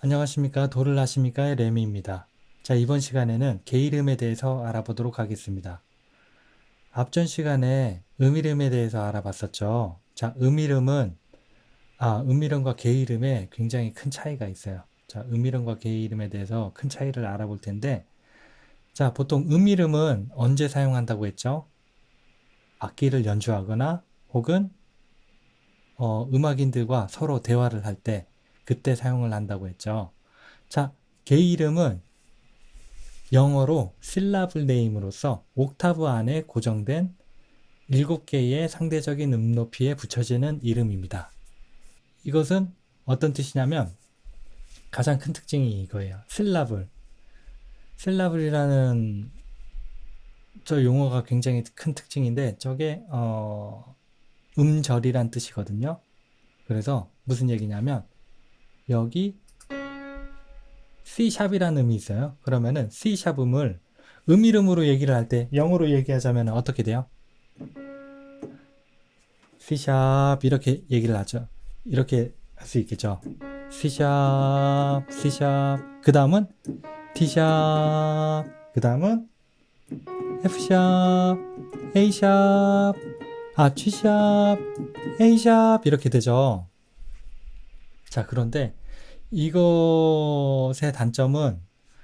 안녕하십니까 도를 하십니까의 레미입니다. 자 이번 시간에는 게이름에 대해서 알아보도록 하겠습니다. 앞전 시간에 음이름에 대해서 알아봤었죠. 자 음이름은 아 음이름과 게이름에 굉장히 큰 차이가 있어요. 자 음이름과 게이름에 대해서 큰 차이를 알아볼 텐데 자 보통 음이름은 언제 사용한다고 했죠? 악기를 연주하거나 혹은 어, 음악인들과 서로 대화를 할때 그때 사용을 한다고 했죠. 자, 개 이름은 영어로 실라블 네임으로서 옥타브 안에 고정된 7개의 상대적인 음높이에 붙여지는 이름입니다. 이것은 어떤 뜻이냐면 가장 큰 특징이 이거예요. 실라블. 실라블이라는 저 용어가 굉장히 큰 특징인데 저게 어 음절이란 뜻이거든요. 그래서 무슨 얘기냐면 여기 C샵이라는 음이 있어요. 그러면은 C샵 음을 음 이름으로 얘기를 할 때 영어로 얘기하자면 어떻게 돼요? C샵 이렇게 얘기를 하죠. 이렇게 할 수 있겠죠. C샵, C샵. 그 다음은 D샵. 그 다음은 F샵, A샵. 아, G샵, A샵 이렇게 되죠. 자, 그런데 이것의 단점은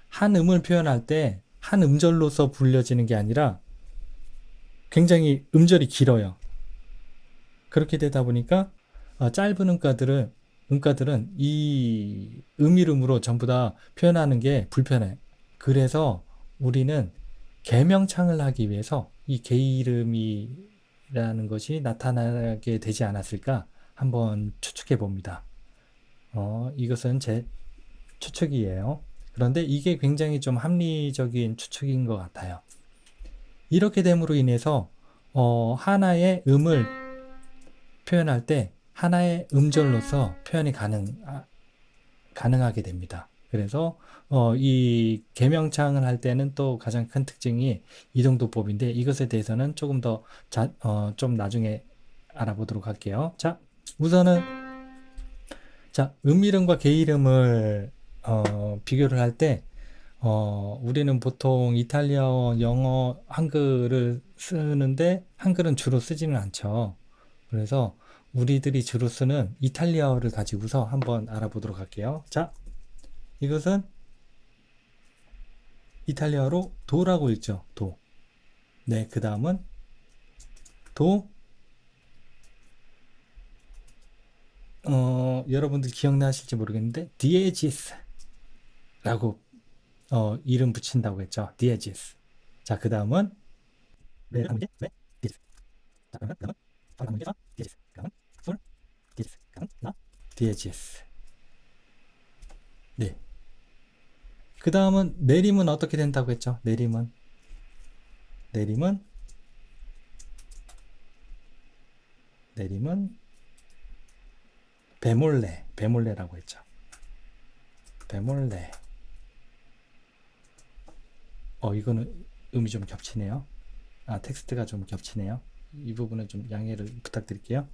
한 음을 표현할 때 한 음절로서 불려지는 게 아니라 굉장히 음절이 길어요. 그렇게 되다 보니까 어, 짧은 음가들은 음가들은 이 음이름으로 전부 다 표현하는 게 불편해. 그래서 우리는 개명창을 하기 위해서 이 개 이름이라는 것이 나타나게 되지 않았을까 한번 추측해 봅니다. 어, 이것은 제 추측이에요. 그런데 이게 굉장히 좀 합리적인 추측인 것 같아요. 이렇게 됨으로 인해서 어, 하나의 음을 표현할 때 하나의 음절로서 표현이 가능, 아, 가능하게 됩니다. 그래서 어, 이 개명창을 할 때는 또 가장 큰 특징이 이동도법인데 이것에 대해서는 조금 더 자, 어, 좀 나중에 알아보도록 할게요. 자, 우선은 자, 음 이름과 개 이름을 어, 비교를 할 때 어, 우리는 보통 이탈리아어, 영어, 한글을 쓰는데 한글은 주로 쓰지는 않죠. 그래서 우리들이 주로 쓰는 이탈리아어를 가지고서 한번 알아보도록 할게요. 자, 이것은 이탈리아로 도라고 읽죠. 도. 네, 그 다음은 도. 어, 여러분들 기억나실지 모르겠는데 디에지스라고 어, 이름 붙인다고 했죠. 디에지스. 자, 그 다음은. 그다음은 라 디에지스. 네. 그 다음은 내림은 어떻게 된다고 했죠? 내림은 내림은 내림은 배몰래 배몰래라고 했죠. 배몰래 어 이거는 음이 좀 겹치네요. 아 텍스트가 좀 겹치네요. 이 부분은 좀 양해를 부탁드릴게요.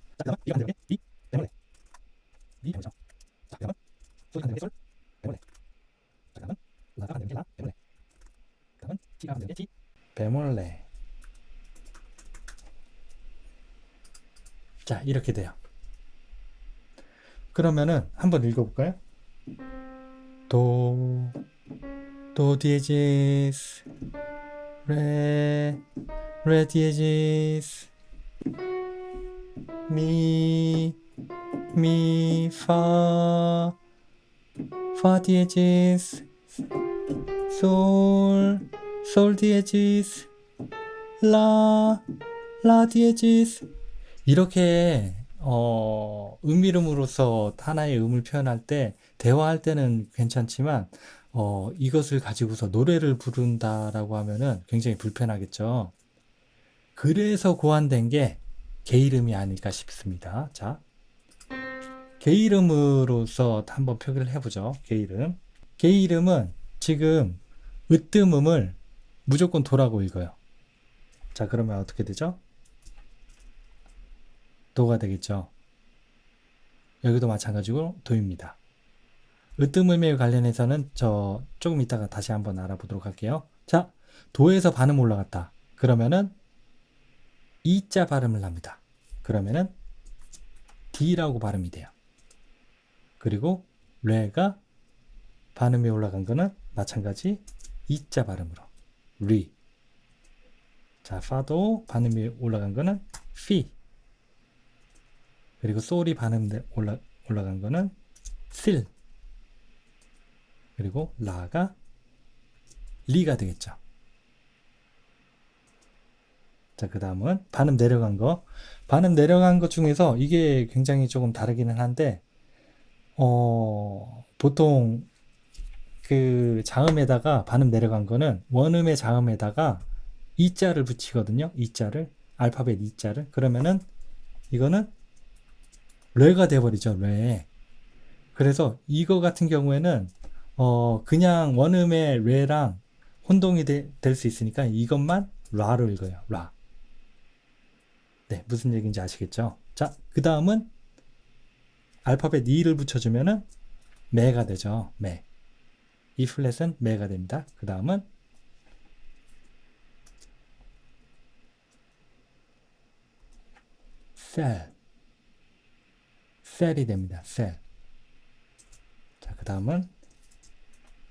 배몰래 자 이렇게 돼요. 그러면은 한번 읽어볼까요? 도, 도 디에지스, 레, 레 디에지스, 미, 미, 파, 파 디에지스, 솔, 솔 디에지스, 라, 라 디에지스. 이렇게 어, 음이름으로서 하나의 음을 표현할 때, 대화할 때는 괜찮지만, 어, 이것을 가지고서 노래를 부른다라고 하면은 굉장히 불편하겠죠. 그래서 고안된 게 개 이름이 아닐까 싶습니다. 자, 개 이름으로서 한번 표기를 해보죠. 개 이름. 개 이름은 지금 으뜸음을 무조건 도라고 읽어요. 자, 그러면 어떻게 되죠? 도가 되겠죠. 여기도 마찬가지로 도입니다. 으뜸음에 관련해서는 저 조금 이따가 다시 한번 알아보도록 할게요. 자, 도에서 반음 올라갔다. 그러면은 이자 발음을 합니다. 그러면은 D라고 발음이 돼요. 그리고 레가 반음이 올라간 거는 마찬가지 이자 발음으로 리. 자, 파도 반음이 올라간 거는 피. 그리고 솔이 반음 올라 올라간 거는 실. 그리고 라가 리가 되겠죠. 자, 그 다음은 반음 내려간 거. 반음 내려간 것 중에서 이게 굉장히 조금 다르기는 한데, 어, 보통 그 자음에다가 반음 내려간 거는 원음의 자음에다가 이자를 붙이거든요. 이자를. 알파벳 이자를. 그러면은 이거는 뢰가 돼버리죠. 뢰. 그래서 이거 같은 경우에는 어, 그냥 원음의 뢰랑 혼동이 될 수 있으니까 이것만 라로 읽어요. 라. 네, 무슨 얘기인지 아시겠죠? 자, 그 다음은 알파벳 E를 붙여주면은 매가 되죠. 매. 이 플랫은 매가 됩니다. 그 다음은 셀. 셀이 됩니다. 셀. 자, 그 다음은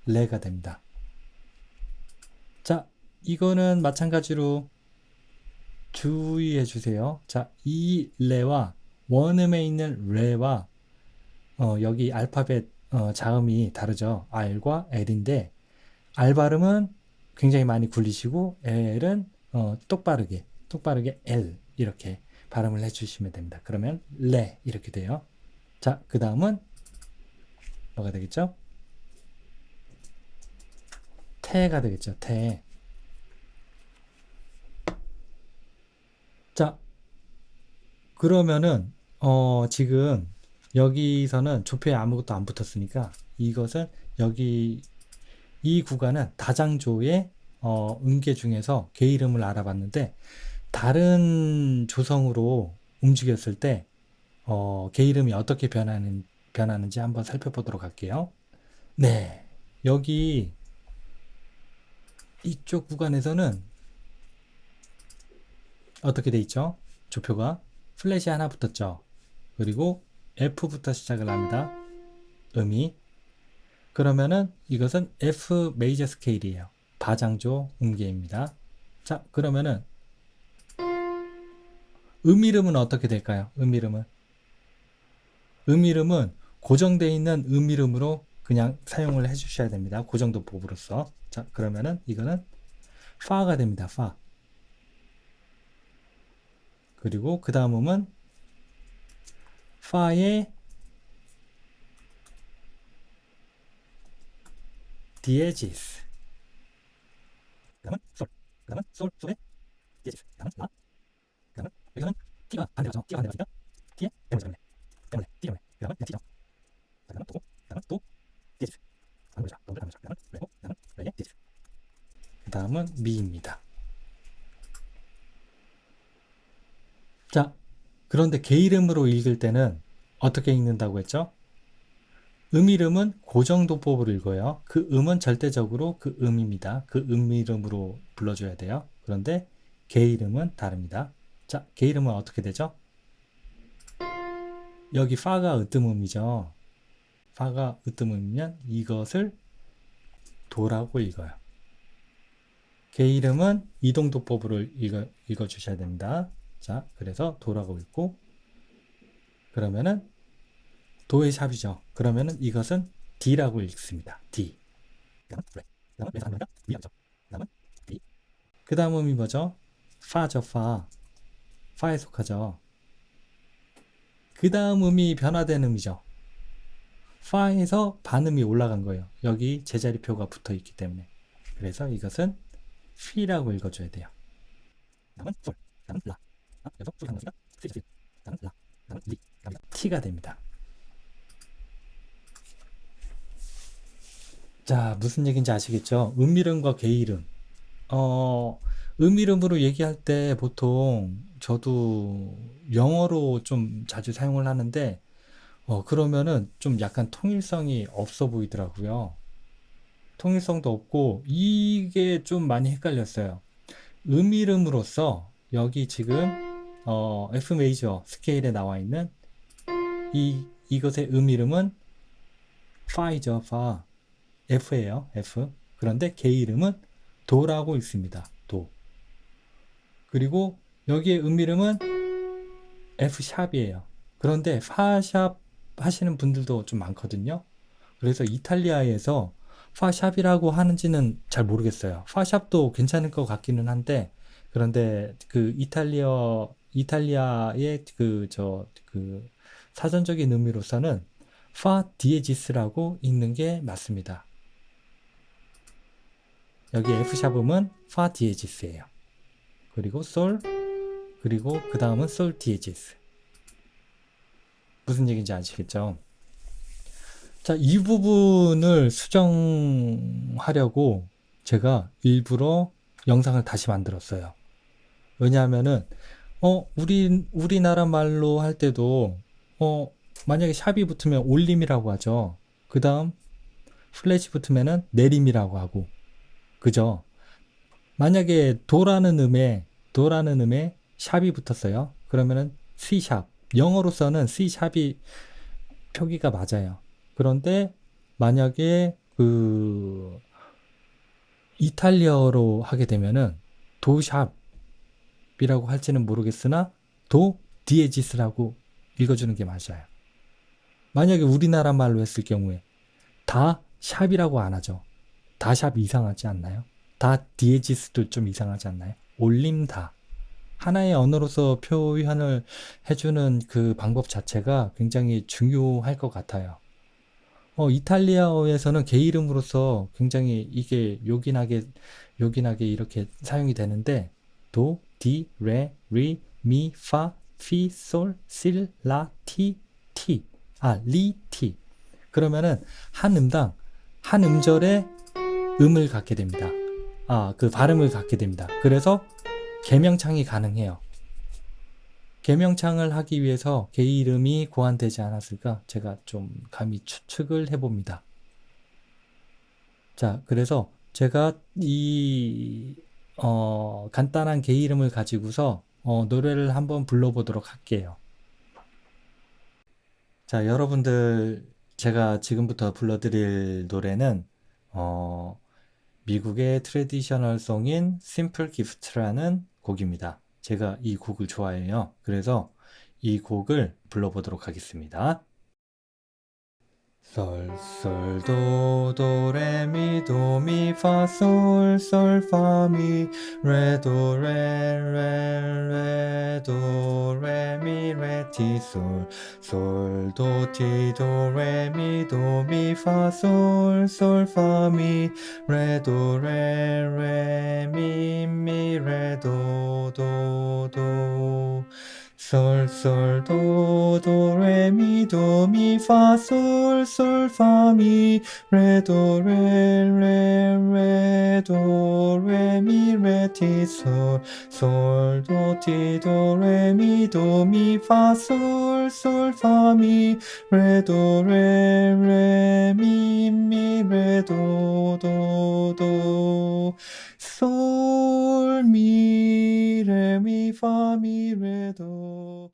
레가 됩니다. 자, 이거는 마찬가지로 주의해 주세요. 자, 이 레와 원음에 있는 레와 어, 여기 알파벳 어, 자음이 다르죠. R과 L인데 R 발음은 굉장히 많이 굴리시고 L은 어, 똑바르게 똑바르게 L 이렇게 발음을 해주시면 됩니다. 그러면 레 이렇게 돼요. 자, 그 다음은 뭐가 되겠죠? 태가 되겠죠. 태. 자, 그러면은 어, 지금 여기서는 조표에 아무것도 안 붙었으니까 이것은 여기 이 구간은 다장조의 어, 음계 중에서 개 이름을 알아봤는데 다른 조성으로 움직였을 때 어, 개 이름이 어떻게 변하는, 변하는지 한번 살펴보도록 할게요. 네. 여기 이쪽 구간에서는 어떻게 돼 있죠? 조표가 플랫이 하나 붙었죠. 그리고 F부터 시작을 합니다. 음이. 그러면은 이것은 F 메이저 스케일이에요. 바장조 음계입니다. 자, 그러면은 음 이름은 어떻게 될까요? 음 이름은 음 이름은 고정되어 있는 음 이름으로 그냥 사용을 해 주셔야 됩니다. 고정도법으로서. 자, 그러면은 이거는 파가 됩니다. 파. 그리고 그 다음 음은 파의 디에지스. 그다음은 솔. 그다음은 솔, 솔의 디에지스. 그다음은 라. 그다음은 여기서는 T가 반대로죠. T가 반대로니까 때문에 때문에 때문에 때문에. 그다음은 T죠. 그다음은 또, 그다음은 또 디에지스. 안 보자. 보자. 그다음은 레고, 그다음은 레의 디에지스. 그다음은 미입니다. 자, 그런데 개 이름으로 읽을 때는 어떻게 읽는다고 했죠? 음 이름은 고정도법으로 읽어요. 그 음은 절대적으로 그 음입니다. 그 음 이름으로 불러줘야 돼요. 그런데 개 이름은 다릅니다. 자, 개 이름은 어떻게 되죠? 여기 파가 으뜸음이죠. 파가 으뜸음이면 이것을 도라고 읽어요. 개 이름은 이동도법으로 읽어, 읽어주셔야 됩니다. 자, 그래서 도라고 읽고 그러면은 도의 샵이죠. 그러면은 이것은 D라고 읽습니다. D. 그 다음 음이 뭐죠? 파죠, 파. 파에 속하죠. 그 다음 음이 변화된 음이죠. 파에서 반음이 올라간 거예요. 여기 제자리표가 붙어 있기 때문에. 그래서 이것은 피라고 읽어줘야 돼요. T가 됩니다. 자, 무슨 얘기인지 아시겠죠? 음 이름과 개 이름. 어, 음 이름으로 얘기할 때 보통 저도 영어로 좀 자주 사용을 하는데, 어, 그러면은 좀 약간 통일성이 없어 보이더라고요. 통일성도 없고, 이게 좀 많이 헷갈렸어요. 음 이름으로서 여기 지금, 어, F 메이저 스케일에 나와 있는 이, 이것의 음 이름은 파이죠, 파. F예요, F. 그런데 개 이름은 도라고 있습니다. 도. 그리고 여기에 음이름은 F샵이에요. 그런데 파샵 하시는 분들도 좀 많거든요. 그래서 이탈리아에서 파샵이라고 하는지는 잘 모르겠어요. 파샵도 괜찮을 것 같기는 한데, 그런데 그 이탈리아, 이탈리아의 그, 저, 그 사전적인 의미로서는 파 디에지스라고 읽는 게 맞습니다. 여기 F샵음은 파 디에지스예요. 그리고 솔, 그리고 그 다음은 솔 디에지스. 무슨 얘기인지 아시겠죠? 자, 이 부분을 수정하려고 제가 일부러 영상을 다시 만들었어요. 왜냐하면은, 어, 우리, 우리나라 말로 할 때도, 어, 만약에 샵이 붙으면 올림이라고 하죠. 그 다음, 플래시 붙으면은 내림이라고 하고, 그죠? 만약에 도라는 음에, 도라는 음에 샵이 붙었어요. 그러면은 C샵. 영어로서는 C샵이 표기가 맞아요. 그런데 만약에 그 이탈리아어로 하게 되면은 도샵이라고 할지는 모르겠으나 도 디에지스라고 읽어주는 게 맞아요. 만약에 우리나라 말로 했을 경우에 다 샵이라고 안 하죠. 다 샵 이상하지 않나요? 다 디에지스도 좀 이상하지 않나요? 올림다. 하나의 언어로서 표현을 해주는 그 방법 자체가 굉장히 중요할 것 같아요. 어, 이탈리아어에서는 개 이름으로서 굉장히 이게 요긴하게, 요긴하게 이렇게 사용이 되는데, 도, 디, 레, 리, 미, 파, 피, 솔, 실, 라, 티, 티. 아, 리, 티. 그러면은 한 음당, 한 음절에 음을 갖게 됩니다. 아, 그 발음을 갖게 됩니다. 그래서 개명창이 가능해요. 개명창을 하기 위해서 개 이름이 고안되지 않았을까? 제가 좀 감히 추측을 해봅니다. 자, 그래서 제가 이, 어, 간단한 개 이름을 가지고서 어, 노래를 한번 불러보도록 할게요. 자, 여러분들, 제가 지금부터 불러드릴 노래는, 어, 미국의 트레디셔널 송인 심플 기프트라는 곡입니다. 제가 이 곡을 좋아해요. 그래서 이 곡을 불러보도록 하겠습니다. 솔, 솔, 도, 도, 레, 미, 도, 미, 파, 솔, 솔, 파, 미, 레, 도, 레, 레, 레, 도, 레, 미, 레, 티, 솔, 솔, 도, 티, 도, 레, 미, 도, 미, 파, 솔, 솔, 파, 미, 레, 도, 레, 레, 미, 미, 레, 도, 도, 도. 솔, 솔, 도, 도, 레, 미, 도, 미, 파, 솔, 솔, 파, 미, 레, 도, 레, 레, 레, 도, 레, 미, 레, 티, 솔, 솔, 도, 티, 도, 레, 미, 도, 미, 파, 솔, 솔, 파, 미, 레, 도, 레, 레, 미, 미, 레, 도, 도, 도. 솔, 미, 레, 미, 파, 미, 레, 도. も